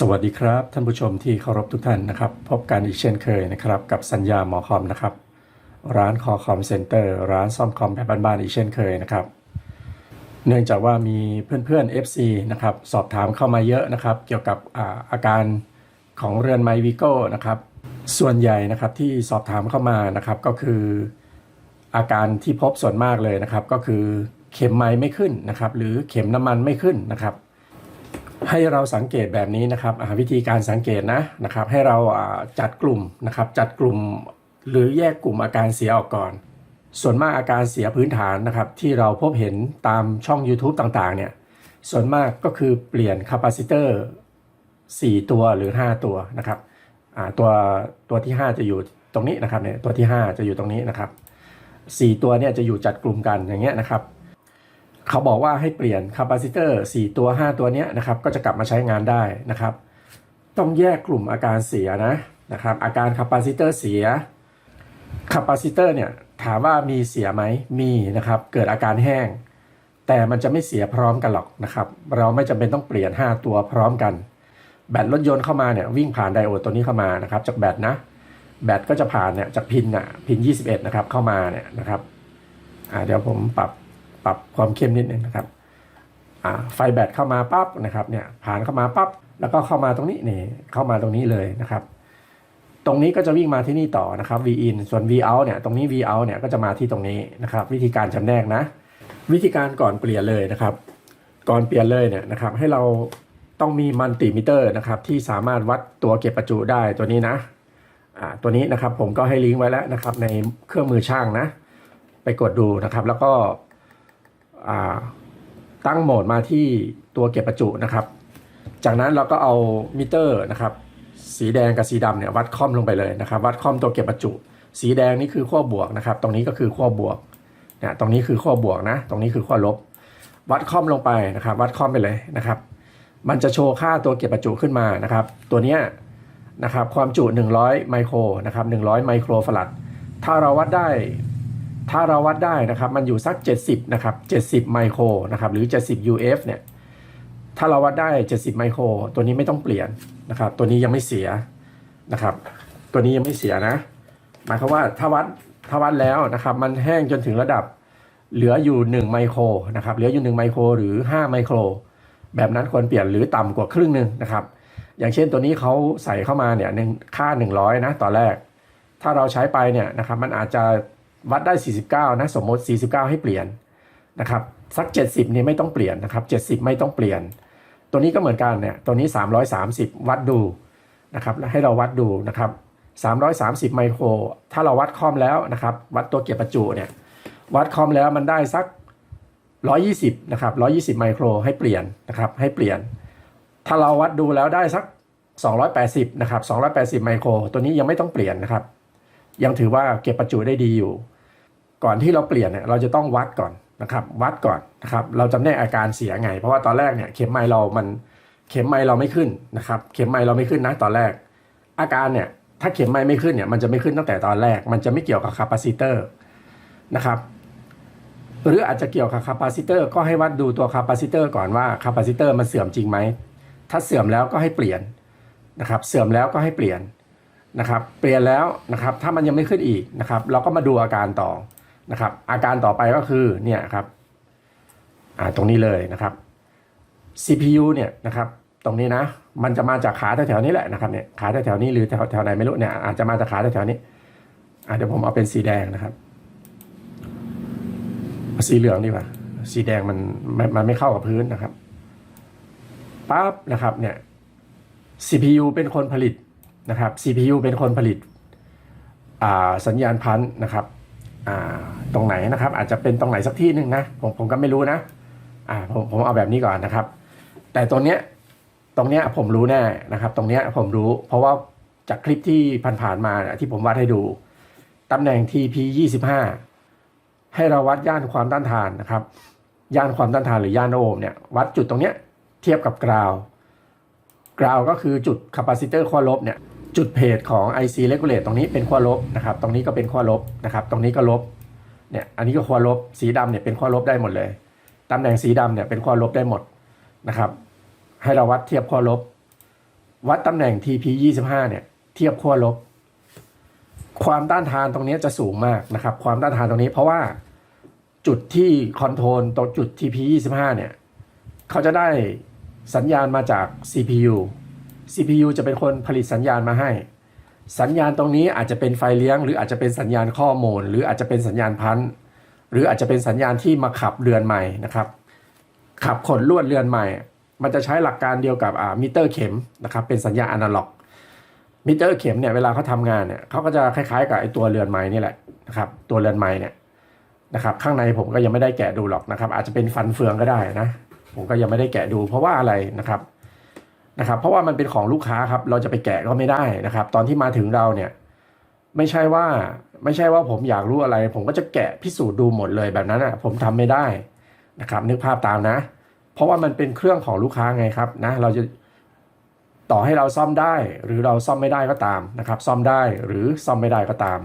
สวัสดีครับ ท่านผู้ชมที่เคารพทุกท่านนะครับ พบกันอีกเช่นเคยนะครับ กับสัญญาหมอคอมนะครับ ร้านคอคอมเซ็นเตอร์ ร้านซ่อมคอมแบบบ้านๆอีกเช่นเคยนะครับ เนื่องจากว่ามีเพื่อนๆ FC นะครับ สอบถามเข้ามาเยอะนะครับ เกี่ยวกับอาอาการของเรือนไมวิโก้นะครับ ส่วนใหญ่นะครับที่สอบถามเข้ามานะครับก็คือ อาการที่พบส่วนมากเลยนะครับ ก็คือเข็มไม้ไม่ขึ้นนะครับ หรือเข็มน้ำมันไม่ขึ้นนะครับ ให้เราสังเกตแบบนี้นะครับวิธีการสังเกตนะนะครับ ให้เราจัดกลุ่มนะครับจัดกลุ่มหรือแยกกลุ่มอาการเสียออกก่อน ส่วนมากอาการเสียพื้นฐานนะครับ ที่เราพบเห็นตามช่อง YouTube ต่างๆเนี่ยส่วนมากก็คือเปลี่ยนคาปาซิเตอร์4 ตัวหรือ 5 ตัวนะครับตัวตัวที่ 5 จะอยู่ตรงนี้นะครับเนี่ยตัวที่ 5 จะอยู่ตรงนี้นะครับ 4 ตัวเนี่ยจะอยู่จัดกลุ่มกันอย่างเงี้ยนะครับ เขาบอกว่าให้เปลี่ยนคาปาซิเตอร์4ตัว 5 ตัวเนี้ยนะครับก็จะกลับมาใช้งานได้นะครับ ต้องแยกกลุ่มอาการเสียนะนะครับอาการคาปาซิเตอร์เสียคาปาซิเตอร์เนี่ยถามว่ามีเสียไหมมีนะครับเกิดอาการแห้ง แต่มันจะไม่เสียพร้อมกันหรอกนะครับเราไม่จำเป็นต้องเปลี่ยน 5 ตัวพร้อมกัน แบตรถยนต์เข้ามาเนี่ยวิ่งผ่านไดโอดตัวนี้เข้ามานะครับจากแบตนะแบตก็จะผ่านเนี่ยจากพินอะพิน 21 นะครับเข้ามาเนี่ยนะครับอ่าเดี๋ยวผมปรับ ปรับความเข้มนิดนึงนะครับไฟแบตเข้ามาปั๊บนะครับเนี่ยผ่านเข้ามาปั๊บแล้วก็เข้ามาตรงนี้นี่เข้ามาตรงนี้เลยนะครับ ตรงนี้ก็จะวิ่งมาที่นี่ต่อนะครับ V in ส่วน V out เนี่ยตรงนี้ V out เนี่ยก็จะมาที่ตรงนี้นะครับ วิธีการจำแนกนะ วิธีการก่อนเปลี่ยนเลยนะครับ ก่อนเปลี่ยนเลยเนี่ยนะครับ ให้เราต้องมีมัลติมิเตอร์นะครับที่สามารถวัดตัวเก็บประจุได้ตัวนี้นะตัวนี้นะครับผมก็ให้ลิงก์ไว้แล้วนะครับในเครื่องมือช่างนะ ไปกดดูนะครับ แล้วก็ ตั้งโหมดมาที่ตัวเก็บประจุนะครับ จากนั้นเราก็เอามิเตอร์นะครับ สีแดงกับสีดำเนี่ยวัดค่อมลงไปเลยนะครับ วัดค่อมตัวเก็บประจุ สีแดงนี่คือขั้วบวกนะครับ ตรงนี้ก็คือขั้วบวกเนะตรงนี้คือขั้วบวกนะ ตรงนี้คือขั้วลบ วัดค่อมลงไปนะครับ วัดค่อมไปเลยนะครับ มันจะโชว์ค่าตัวเก็บประจุขึ้นมานะครับ ตัวเนี้ยนะครับความจุ 100 ไมโครนะครับ100 ไมโครฟารัด ถ้าเราวัดได้ ถ้าเราวัดได้นะครับ มันอยู่สัก 70 นะครับ 70 ไมโครนะครับ หรือ 70 UF เนี่ย ถ้าเราวัดได้ 70 ไมโคร ตัวนี้ไม่ต้องเปลี่ยนนะครับ ตัวนี้ยังไม่เสียนะครับ ตัวนี้ยังไม่เสียนะ หมายความว่าถ้าวัดถ้าวัดแล้วนะครับ มันแห้งจนถึงระดับเหลืออยู่ 1 ไมโครนะครับ เหลืออยู่ 1 ไมโครหรือ 5 ไมโคร แบบนั้นควรเปลี่ยนหรือต่ำกว่าครึ่งหนึ่งนะครับ อย่างเช่นตัวนี้เขาใส่เข้ามาเนี่ยหนึ่งค่า 100 นะตอนแรก ถ้าเราใช้ไปเนี่ยนะครับ มันอาจจะ วัดได้ 49 นะสมมติ 49 ให้เปลี่ยนนะครับสัก 70นี่ไม่ต้องเปลี่ยนนะครับ70 ไม่ต้องเปลี่ยน ตัวนี้ก็เหมือนกันเนี่ยตัวนี้ 330 วัดดูนะครับให้เราวัดดูนะครับ330 ไมโคร ถ้าเราวัดคอมแล้วนะครับ วัดตัวเก็บประจุเนี่ยวัดคอมแล้วมันได้สัก 120นะครับ120 ไมโครให้เปลี่ยนนะครับให้เปลี่ยน ถ้าเราวัดดูแล้วได้สัก 280นะครับ280 ไมโคร ตัวนี้ยังไม่ต้องเปลี่ยนนะครับ ยังถือว่าเก็บประจุได้ดีอยู่ ก่อนที่เราเปลี่ยนเนี่ยเราจะต้องวัดก่อนนะครับ วัดก่อนนะครับ เราจำแนกอาการเสียไง เพราะว่าตอนแรกเนี่ยเข็มไมเรามันเข็มไมเราไม่ขึ้นนะครับ เข็มไมเราไม่ขึ้นนะตอนแรก อาการเนี่ยถ้าเข็มไมไม่ขึ้นเนี่ยมันจะไม่ขึ้นตั้งแต่ตอนแรก มันจะไม่เกี่ยวกับคาปาซิเตอร์นะครับหรืออาจจะเกี่ยวกับคาปาซิเตอร์ก็ให้วัดดูตัวคาปาซิเตอร์ก่อนว่าคาปาซิเตอร์มันเสื่อมจริงไหม ถ้าเสื่อมแล้วก็ให้เปลี่ยนนะครับ เสื่อมแล้วก็ให้เปลี่ยนนะครับ เปลี่ยนแล้วนะครับ ถ้ามันยังไม่ขึ้นอีกนะครับ เราก็มาดูอาการต่อ นะครับ อาการต่อไปก็คือเนี่ยครับอ่าตรงนี้เลยนะครับ CPU เนี่ยนะครับตรงนี้นะ มันจะมาจากขาแถวๆนี้แหละนะครับเนี่ยขาแถวๆนี้หรือแถวแถวไหนไม่รู้เนี่ยอาจจะมาจากขาแถวๆนี้อาเดี๋ยวผมเอาเป็นสีแดงนะครับ สีเหลืองดีกว่า สีแดงมันมันไม่เข้ากับพื้นนะครับปั๊บนะครับเนี่ย CPU เป็นคนผลิตนะครับ CPU เป็นคนผลิตสัญญาณพันธุ์นะครับ ตรงไหนนะครับ อาจจะเป็นตรงไหนสักที่หนึ่งนะผมผมก็ไม่รู้นะอ่าผมผมเอาแบบนี้ก่อนนะครับ แต่ตรงเนี้ยตรงเนี้ยผมรู้แน่นะครับ ตรงเนี้ยผมรู้ เพราะว่าจากคลิปที่ผ่านๆมาเนี่ยที่ผมวัดให้ดูตำแหน่ง TP 25ให้เราวัดย่านความต้านทานนะครับ ย่านความต้านทานหรือย่านโอห์มเนี่ยวัดจุดตรงเนี้ยเทียบกับกราวกราวก็คือจุดคาปาซิเตอร์ขั้วลบเนี่ย จุดเพจของ IC regulate ตรงนี้เป็นขั้วลบนะครับ ตรงนี้ก็เป็นขั้วลบนะครับ ตรงนี้ก็ลบ เนี่ย อันนี้ก็ขั้วลบ สีดำเนี่ยเป็นขั้วลบได้หมดเลย ตำแหน่งสีดำเนี่ยเป็นขั้วลบได้หมดนะครับ ให้เราวัดเทียบขั้วลบ วัดตำแหน่ง TP 25เนี่ย เทียบขั้วลบ ความต้านทานตรงนี้จะสูงมากนะครับ ความต้านทานตรงนี้เพราะว่าจุดที่คอนโทรลตรงจุด TP 25เนี่ย เขาจะได้สัญญาณมาจาก CPU CPU จะเป็นคนผลิตสัญญาณมาให้ สัญญาณตรงนี้อาจจะเป็นไฟเลี้ยง หรืออาจจะเป็นสัญญาณข้อมูล หรืออาจจะเป็นสัญญาณพันธุ์หรืออาจจะเป็นสัญญาณที่มาขับเรือนใหม่นะครับขับขนลวดเรือนใหม่ มันจะใช้หลักการเดียวกับมิเตอร์เข็มนะครับเป็นสัญญาณอนาล็อกมิเตอร์เข็มเนี่ยเวลาเขาทำงานเนี่ยเขาก็จะคล้ายๆกับไอตัวเรือนไม้นี่แหละนะครับตัวเรือนไม้เนี่ยนะครับข้างในผมก็ยังไม่ได้แกะดูหรอกนะครับอาจจะเป็นฟันเฟืองก็ได้นะผมก็ยังไม่ได้แกะดูเพราะว่าอะไรนะครับ นะครับเพราะว่ามันเป็นของลูกค้าครับ เราจะไปแกะก็ไม่ได้นะครับ ตอนที่มาถึงเราเนี่ย ไม่ใช่ว่าไม่ใช่ว่าผมอยากรู้อะไร ผมก็จะแกะพิสูจน์ดูหมดเลยแบบนั้นอะ ผมทำไม่ได้นะครับ นึกภาพตามนะ เพราะว่ามันเป็นเครื่องของลูกค้าไงครับนะ เราจะต่อให้เราซ่อมได้ หรือเราซ่อมไม่ได้ก็ตามนะครับ ซ่อมได้หรือซ่อมไม่ได้ก็ตาม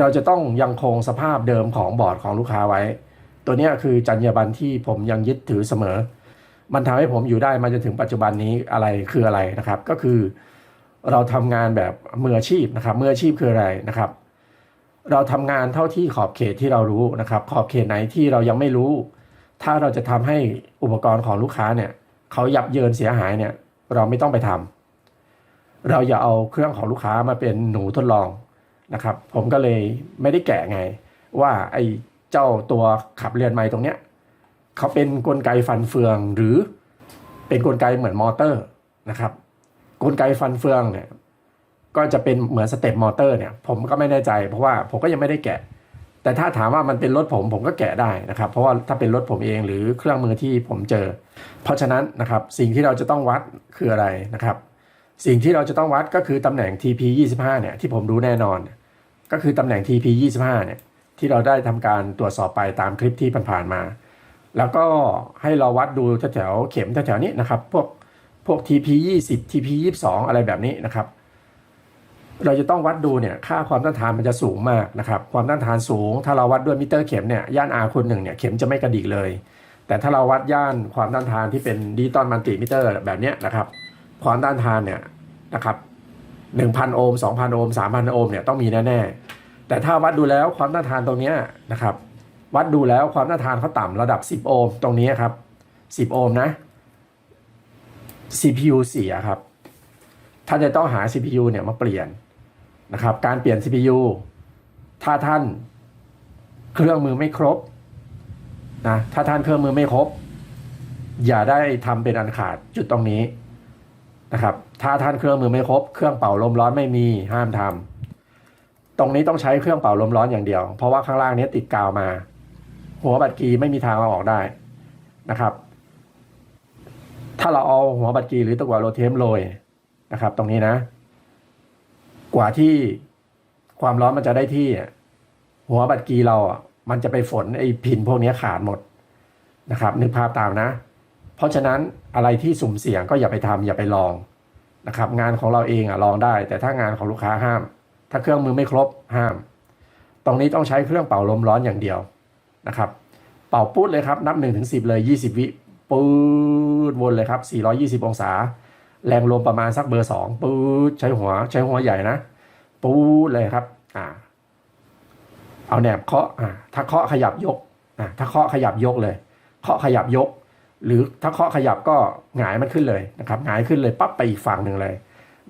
เราจะต้องยังคงสภาพเดิมของบอร์ดของลูกค้าไว้ ตัวนี้คือจรรยาบรรณที่ผมยังยึดถือเสมอ มันทำให้ผมอยู่ได้มาจนถึงปัจจุบันนี้อะไรคืออะไรนะครับ ก็คือเราทำงานแบบมืออาชีพนะครับมืออาชีพคืออะไรนะครับ เราทำงานเท่าที่ขอบเขตที่เรารู้นะครับ ขอบเขตไหนที่เรายังไม่รู้ ถ้าเราจะทำให้อุปกรณ์ของลูกค้าเนี่ยเขายับเยินเสียหายเนี่ยเราไม่ต้องไปทำเราอย่าเอาเครื่องของลูกค้ามาเป็นหนูทดลองนะครับ ผมก็เลยไม่ได้แกะไง ว่าไอ้เจ้าตัวขับเรือนไม้ตรงเนี้ย เขาเป็นกลไกฟันเฟือง หรือเป็นกลไกเหมือนมอเตอร์นะครับ กลไกฟันเฟืองเนี่ยก็จะเป็นเหมือนสเต็ปมอเตอร์เนี่ยผมก็ไม่แน่ใจเพราะว่าผมก็ยังไม่ได้แกะ แต่ถ้าถามว่ามันเป็นรถผมผมก็แกะได้นะครับ เพราะว่าถ้าเป็นรถผมเองหรือเครื่องมือที่ผมเจอ เพราะฉะนั้นนะครับสิ่งที่เราจะต้องวัดคืออะไรนะครับ สิ่งที่เราจะต้องวัดก็คือตำแหน่ง TP 25เนี่ยที่ผมรู้แน่นอน ก็คือตำแหน่ง TP 25เนี่ยที่เราได้ทำการตรวจสอบไปตามคลิปที่ผ่านๆมา แล้วก็ให้เราวัดดูแถวๆเข็มแถวๆนี้นะครับ พวกพวก TP 20 TP 22 อะไรแบบนี้นะครับ เราจะต้องวัดดูเนี่ยค่าความต้านทานมันจะสูงมากนะครับ ความต้านทานสูง ถ้าเราวัดด้วยมิเตอร์เข็มเนี่ยย่าน R คูณหนึ่งเนี่ยเข็มจะไม่กระดิกเลย แต่ถ้าเราวัดย่านความต้านทานที่เป็นดิจิตอลมัลติมิเตอร์แบบเนี้ยนะครับ ความต้านทานเนี่ยนะครับหนึ่งพันโอห์มสองพันโอห์มสามพันโอห์มเนี่ยต้องมีแน่ๆแต่ถ้าวัดดูแล้วความต้านทานตรงเนี้ยนะครับ วัดดูแล้วความต้านทานเขาต่ำระดับ 10 โอห์มตรงนี้ครับ 10 โอห์มนะ CPU เสียครับ ท่านจะต้องหา CPU เนี่ยมาเปลี่ยนนะครับ การเปลี่ยน CPU ถ้าท่านเครื่องมือไม่ครบนะถ้าท่านเครื่องมือไม่ครบ อย่าได้ทำเป็นอันขาดจุดตรงนี้นะครับ ถ้าท่านเครื่องมือไม่ครบ เครื่องเป่าลมร้อนไม่มีห้ามทำตรงนี้ต้องใช้เครื่องเป่าลมร้อนอย่างเดียว เพราะว่าข้างล่างนี้ติดกาวมา หัวบัตรกีไม่มีทางเอาออกได้นะครับ ถ้าเราเอาหัวบัตรกีหรือตะกั่วโรเทมโรยนะครับ ตรงนี้นะ กว่าที่ความร้อนมันจะได้ที่หัวบัตรกีเราอะมันจะไปฝนไอ้พินพวกนี้ขาดหมดนะครับ นึกภาพตามนะ เพราะฉะนั้นอะไรที่สุ่มเสี่ยงก็อย่าไปทำอย่าไปลองนะครับ งานของเราเองอะลองได้ แต่ถ้างานของลูกค้าห้าม ถ้าเครื่องมือไม่ครบห้าม ตรงนี้ต้องใช้เครื่องเป่าลมร้อนอย่างเดียว นะครับ เป่าปุ๊ดเลยครับ นับ1นถึงสิเลย 20 วิปื๊ดวนเลยครับ 420 องศา แรงลมประมาณสักเบอร์สองปื๊ดใช้หัวใช้หัวใหญ่นะปู๊ดเลยครับอ่าเอาแหนบเคาะอ่าถ้าเคาะขยับยกอ่าถ้าเคาะขยับยกเลยเคาะขยับยก หรือถ้าเคาะขยับก็หงายมันขึ้นเลยนะครับหงายขึ้นเลยปั๊บไปอีกฝั่งหนึ่งเลย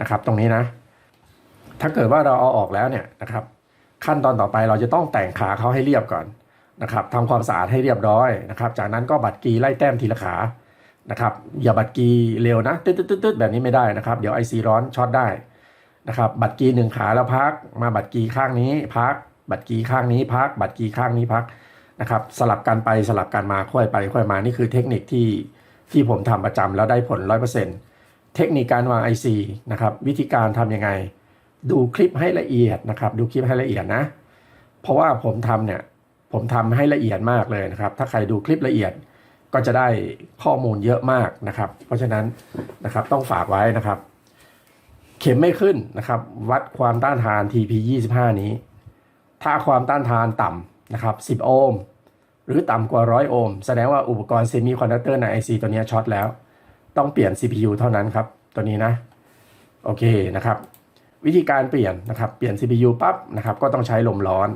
นะครับ ตรงนี้นะ ถ้าเกิดว่าเราเอาออกแล้วเนี่ยนะครับ ขั้นตอนต่อไปเราจะต้องแต่งขาเขาให้เรียบก่อน นะครับทำความสะอาดให้เรียบร้อยนะครับ จากนั้นก็บัดกีไล่แต้มทีละขานะครับอย่าบัดกีเร็วนะตืดๆแบบนี้ไม่ได้นะครับ เดี๋ยวไอซีร้อนช็อตได้นะครับ บัดกีหนึ่งขาแล้วพัก มาบัดกีข้างนี้พัก บัดกีข้างนี้พัก บัดกีข้างนี้พักนะครับสลับกันไปสลับกันมาค่อยไปค่อยมานี่คือเทคนิคที่ที่ผมทำประจำแล้วได้ผลร้อยเปอร์เซ็นต์เทคนิคการวาง IC นะครับวิธีการทำยังไง ดูคลิปให้ละเอียดนะครับ ดูคลิปให้ละเอียดนะ เพราะว่าผมทำเนี่ย ผมทำให้ละเอียดมากเลยนะครับ ถ้าใครดูคลิปละเอียดก็จะได้ข้อมูลเยอะมากนะครับ เพราะฉะนั้นนะครับต้องฝากไว้นะครับ เข็มไม่ขึ้นนะครับ วัดความต้านทาน TP 25นี้ ถ้าความต้านทานต่ำนะครับ 10 โอห์มหรือต่ำกว่า 100 โอห์มแสดงว่าอุปกรณ์เซมิคอนดักเตอร์ใน IC ตัวนี้ช็อตแล้ว ต้องเปลี่ยน CPU เท่านั้นครับ ตัวนี้นะ โอเคนะครับ วิธีการเปลี่ยนนะครับ เปลี่ยน CPU ปั๊บนะครับ ก็ต้องใช้ลมร้อน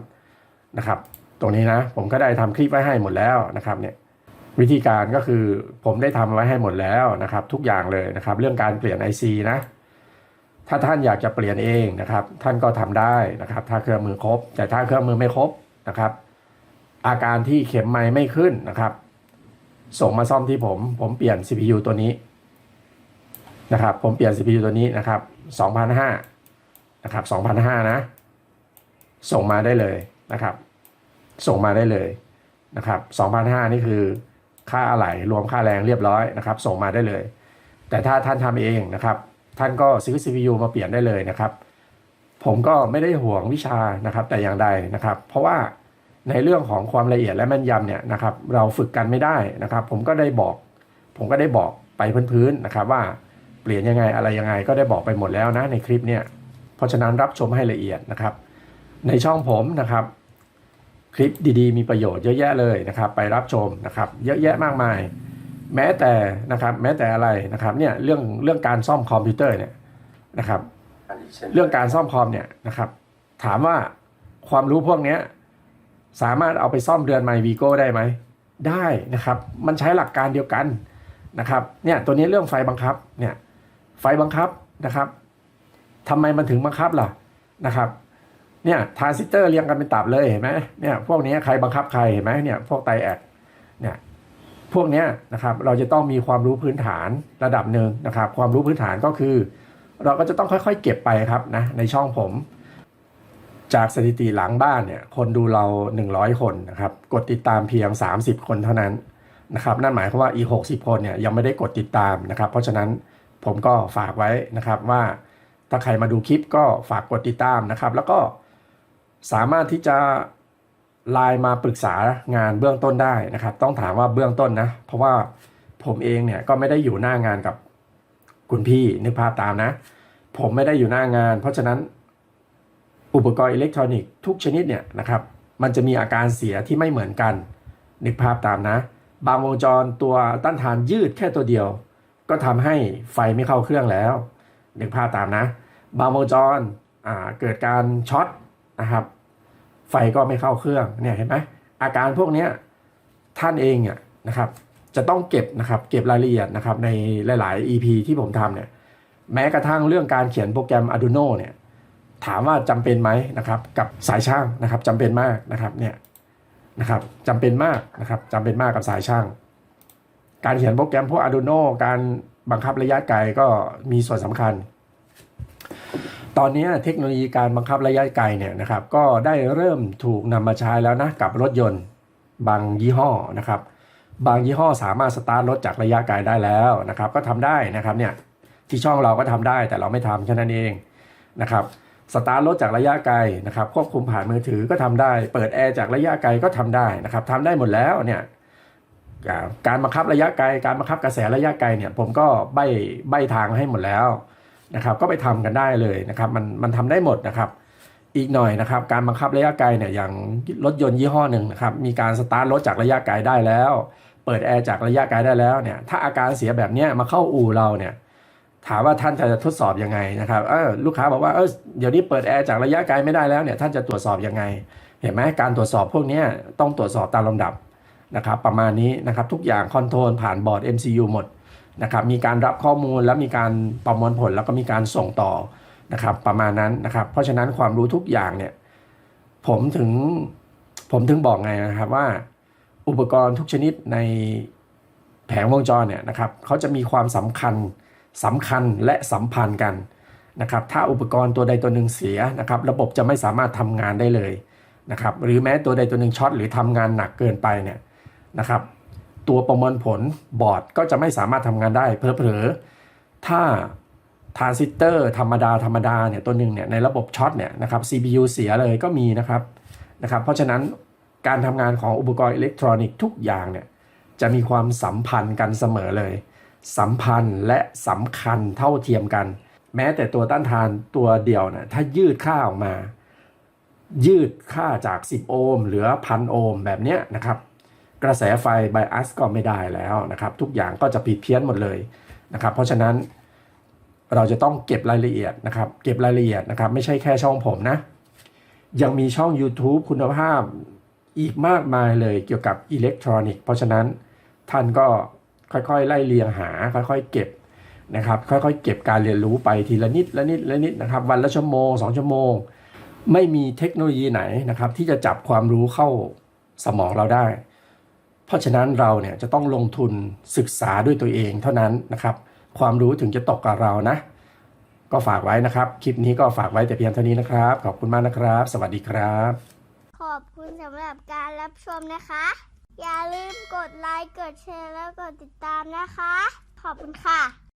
นะครับ ตรงนี้นะ ผมก็ได้ทำคลิปไว้ให้หมดแล้วนะครับเนี่ยวิธีการก็คือผมได้ทำไว้ให้หมดแล้วนะครับ ทุกอย่างเลยนะครับ เรื่องการเปลี่ยน IC นะถ้าท่านอยากจะเปลี่ยนเองนะครับ ท่านก็ทำได้นะครับ ถ้าเครื่องมือครบ แต่ถ้าเครื่องมือไม่ครบนะครับ อาการที่เข็มไม้ไม่ขึ้นนะครับ ส่งมาซ่อมที่ผม ผมเปลี่ยน CPU ตัวนี้นะครับ ผมเปลี่ยน CPU ตัวนี้นะครับ2,500นะครับ2,500นะ ส่งมาได้เลยนะครับ ส่งมาได้เลยนะครับ2,500นี่คือค่าอะไหล่รวมค่าแรงเรียบร้อยนะครับ ส่งมาได้เลย แต่ถ้าท่านทำเองนะครับ ท่านก็ซื้อ CPU มาเปลี่ยนได้เลยนะครับ ผมก็ไม่ได้ห่วงวิชานะครับ แต่อย่างใดนะครับ เพราะว่าในเรื่องของความละเอียดและแม่นยำเนี่ยนะครับ เราฝึกกันไม่ได้นะครับ ผมก็ได้บอก ผมก็ได้บอกไปพื้นๆนะครับ ว่าเปลี่ยนยังไงอะไรยังไงก็ได้บอกไปหมดแล้วนะในคลิปเนี่ยเพราะฉะนั้นรับชมให้ละเอียดนะครับ ในช่องผมนะครับ คลิปดีๆ มีประโยชน์เยอะแยะเลยนะครับ ไปรับชมนะครับเยอะแยะมากมาย แม้แต่นะครับแม้แต่อะไรนะครับเนี่ยเรื่องเรื่องการซ่อมคอมพิวเตอร์เนี่ยนะครับเรื่องการซ่อมคอมเนี่ยนะครับถามว่าความรู้พวกเนี้ยสามารถเอาไปซ่อมเรือนไมวีโก้ได้ไหม ได้นะครับ มันใช้หลักการเดียวกันนะครับเนี่ยตัวนี้เรื่องไฟบังคับเนี่ยไฟบังคับนะครับทำไมมันถึงบังคับล่ะนะครับ เนี่ยทรานซิสเตอร์เรียงกันเป็นตับเลยเห็นไหมเนี่ยพวกนี้ใครบังคับใครเห็นไหมเนี่ยพวกไตแอกเนี่ยพวกนี้นะครับเราจะต้องมีความรู้พื้นฐานระดับหนึ่งนะครับ ความรู้พื้นฐานก็คือ เราก็จะต้องค่อยๆ เก็บไปครับนะในช่องผม จากสถิติหลังบ้านเนี่ยคนดูเรา 100 คนนะครับกดติดตามเพียง 30 คนเท่านั้นนะครับนั่นหมายความว่าอีก60 คนเนี่ยยังไม่ได้กดติดตามนะครับ เพราะฉะนั้นผมก็ฝากไว้นะครับว่าถ้าใครมาดูคลิปก็ฝากกดติดตามนะครับ แล้วก็ สามารถที่จะไลน์มาปรึกษางานเบื้องต้นได้นะครับ ต้องถามว่าเบื้องต้นนะ เพราะว่าผมเองเนี่ยก็ไม่ได้อยู่หน้างานกับคุณพี่นึกภาพตามนะ ผมไม่ได้อยู่หน้างาน เพราะฉะนั้นอุปกรณ์อิเล็กทรอนิกส์ทุกชนิดเนี่ยนะครับ มันจะมีอาการเสียที่ไม่เหมือนกัน นึกภาพตามนะ บางวงจรตัวต้านทานยืดแค่ตัวเดียว ก็ทำให้ไฟไม่เข้าเครื่องแล้ว นึกภาพตามนะ บางวงจรเกิดการช็อต นะครับ ไฟก็ไม่เข้าเครื่องเนี่ยเห็นไหมอาการพวกนี้ท่านเองเนี่ยนะครับ จะต้องเก็บนะครับ เก็บรายละเอียดนะครับในหลาย ๆ EP ที่ผมทำเนี่ยแม้กระทั่งเรื่องการเขียนโปรแกรม Arduino เนี่ยถามว่าจำเป็นไหมนะครับ กับสายช่างนะครับจำเป็นมากนะครับเนี่ยนะครับจำเป็นมากนะครับจำเป็นมากกับสายช่าง การเขียนโปรแกรมพวก Arduino การบังคับระยะไกลก็มีส่วนสำคัญ ตอนนี้เทคโนโลยีการบังคับระยะไกลเนี่ยนะครับก็ได้เริ่มถูกนำมาใช้แล้วนะกับรถยนต์บางยี่ห้อนะครับ บางยี่ห้อสามารถสตาร์ทรถจากระยะไกลได้แล้วนะครับ ก็ทำได้นะครับเนี่ยที่ช่องเราก็ทำได้แต่เราไม่ทำแค่นั้นเองนะครับสตาร์ทรถจากระยะไกลนะครับควบคุมผ่านมือถือก็ทำได้ เปิดแอร์จากระยะไกลก็ทำได้นะครับทำได้หมดแล้วเนี่ยการบังคับระยะไกล การบังคับกระแสระยะไกลเนี่ยผมก็ใบใบทางให้หมดแล้ว นะครับก็ไปทำกันได้เลยนะครับมันมันทำได้หมดนะครับ อีกหน่อยนะครับ การบังคับระยะไกลเนี่ยอย่างรถยนต์ยี่ห้อหนึ่งนะครับมีการสตาร์ทรถจากระยะไกลได้แล้ว เปิดแอร์จากระยะไกลได้แล้วเนี่ยถ้าอาการเสียแบบนี้มาเข้าอู่เราเนี่ยถามว่าท่านจะทดสอบยังไงนะครับเออลูกค้าบอกว่าเออเดี๋ยวนี้เปิดแอร์จากระยะไกลไม่ได้แล้วเนี่ยท่านจะตรวจสอบยังไง เห็นไหมการตรวจสอบพวกนี้ต้องตรวจสอบตามลำดับนะครับประมาณนี้นะครับทุกอย่างคอนโทรลผ่านบอร์ด MCU หมด นะครับมีการรับข้อมูลแล้วมีการประมวลผลแล้วก็มีการส่งต่อนะครับประมาณนั้นนะครับเพราะฉะนั้นความรู้ทุกอย่างเนี่ยผมถึงผมถึงบอกไงนะครับว่า อุปกรณ์ทุกชนิดในแผงวงจรเนี่ยนะครับเขาจะมีความสำคัญสำคัญและสัมพันธ์กันนะครับถ้าอุปกรณ์ตัวใดตัวหนึ่งเสียนะครับระบบจะไม่สามารถทำงานได้เลยนะครับหรือแม้ตัวใดตัวหนึ่งช็อตหรือทำงานหนักเกินไปเนี่ยนะครับ ตัวประมวลผลบอร์ดก็จะไม่สามารถทำงานได้เพลอๆถ้าทรานซิสเตอร์ธรรมดาธรรมดาเนี่ยตัวหนึ่งเนี่ยในระบบช็อตเนี่ยนะครับ CPU เสียเลยก็มีนะครับนะครับ เพราะฉะนั้นการทำงานของอุปกรณ์อิเล็กทรอนิกส์ทุกอย่างเนี่ยจะมีความสัมพันธ์กันเสมอเลย สัมพันธ์และสำคัญเท่าเทียมกัน แม้แต่ตัวต้านทานตัวเดียวนะถ้ายืดค่าออกมา ยืดค่าจาก 10 โอห์มเหลือพันโอห์มแบบเนี้ยนะครับ กระแสไฟไบอัสก็ไม่ได้แล้วนะครับ ทุกอย่างก็จะผิดเพี้ยนหมดเลยนะครับ เพราะฉะนั้นเราจะต้องเก็บรายละเอียดนะครับ เก็บรายละเอียดนะครับ ไม่ใช่แค่ช่องผมนะ ยังมีช่อง YouTube คุณภาพอีกมากมายเลยเกี่ยวกับอิเล็กทรอนิกส์เพราะฉะนั้นท่านก็ค่อยๆ ไล่เรียงหา ค่อยๆ เก็บนะครับ ค่อยๆ เก็บการเรียนรู้ไปทีละนิดละนิดละนิดนะครับ วันละชั่วโมงสองชั่วโมง ไม่มีเทคโนโลยีไหนนะครับ ที่จะจับความรู้เข้าสมองเราได้ เพราะฉะนั้นเราเนี่ยจะต้องลงทุนศึกษาด้วยตัวเองเท่านั้นนะครับ ความรู้ถึงจะตกกับเรานะ ก็ฝากไว้นะครับ คลิปนี้ก็ฝากไว้แต่เพียงเท่านี้นะครับ ขอบคุณมากนะครับ สวัสดีครับ ขอบคุณสำหรับการรับชมนะคะ อย่าลืมกดไลค์ กดแชร์ แล้วกดติดตามนะคะ ขอบคุณค่ะ